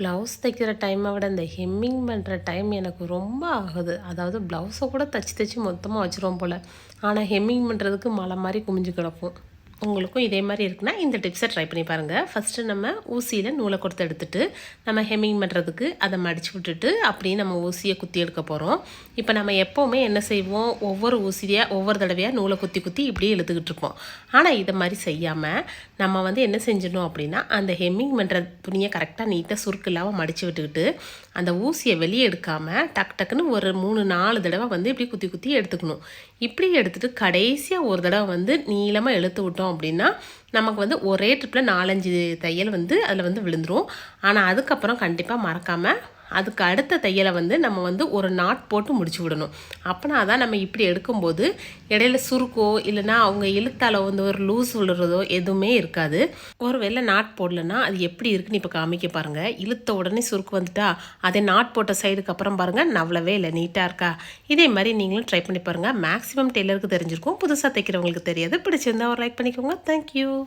Blouse தைக்கிற டைமை விட இந்த ஹெம்மிங் பண்ணுற டைம் எனக்கு ரொம்ப ஆகுது. அதாவது ப்ளவுஸை கூட தச்சு தச்சு மொத்தமாக வச்சுருவோம் போல். ஆனால் ஹெம்மிங் பண்ணுறதுக்கு மலை மாதிரி குமிஞ்சு கிடப்போம். உங்களுக்கும் இதே மாதிரி இருக்குன்னா இந்த டிப்ஸை ட்ரை பண்ணி பாருங்கள் ஃபஸ்ட்டு நம்ம ஊசியில் நூலை கொடுத்து எடுத்துட்டு நம்ம ஹெம்மிங் பண்ணுறதுக்கு அதை மடித்து விட்டுட்டு அப்படியே நம்ம ஊசியை குத்தி எடுக்க போகிறோம் இப்போ நம்ம எப்போவுமே என்ன செய்வோம்? ஒவ்வொரு ஊசியாக ஒவ்வொரு தடவையாக நூலை குத்தி குத்தி இப்படியே இழுத்துக்கிட்டு இருப்போம். ஆனால் இதை மாதிரி செய்யாமல் நம்ம வந்து என்ன செஞ்சிடணும் அப்படின்னா அந்த ஹெம்மிங் பண்ணுற துணியை கரெக்டாக நீட்டாக சுருக்கு இல்லாமல் மடித்து விட்டுக்கிட்டு அந்த ஊசியை வெளியே எடுக்காமல் டக் டக்குன்னு ஒரு மூணு நாலு தடவை வந்து இப்படி குத்தி குத்தி எடுத்துக்கணும். இப்படி எடுத்துகிட்டு கடைசியாக ஒரு தடவை வந்து நீளமாக இழுத்து விட்டோம் அப்படின்னா நமக்கு வந்து ஒரே ட்ரிப்பில் நாலஞ்சு தையல் வந்து அதில் வந்து விழுந்துடும் ஆனால் அதுக்கப்புறம் கண்டிப்பாக மறக்காமல் அதுக்கு அடுத்த தையலை வந்து நம்ம வந்து ஒரு நாட் போட்டு முடிச்சு விடணும். அப்போனா தான் நம்ம இப்படி எடுக்கும்போது இடையில சுருக்கோ இல்லைன்னா அவங்க இழுத்தால வந்து ஒரு லூஸ் விழுறதோ எதுவுமே இருக்காது. ஒரு வேளை நாட் போடலன்னா அது எப்படி இருக்குன்னு இப்போ காமிக்க பாருங்கள் இழுத்த உடனே சுருக்கு வந்துட்டா அதே நாட் போட்ட சைடுக்கு அப்புறம் பாருங்கள் நவ்வளவே இல்லை நீட்டாக இருக்கா? இதே மாதிரி நீங்களும் ட்ரை பண்ணி பாருங்கள் மேக்ஸிமம் டெய்லருக்கு தெரிஞ்சிருக்கும். புதுசாக தைக்கிறவங்களுக்கு தெரியாது. பிடிச்சிருந்தா ஒரு லைக் பண்ணிக்கோங்க. தேங்க்யூ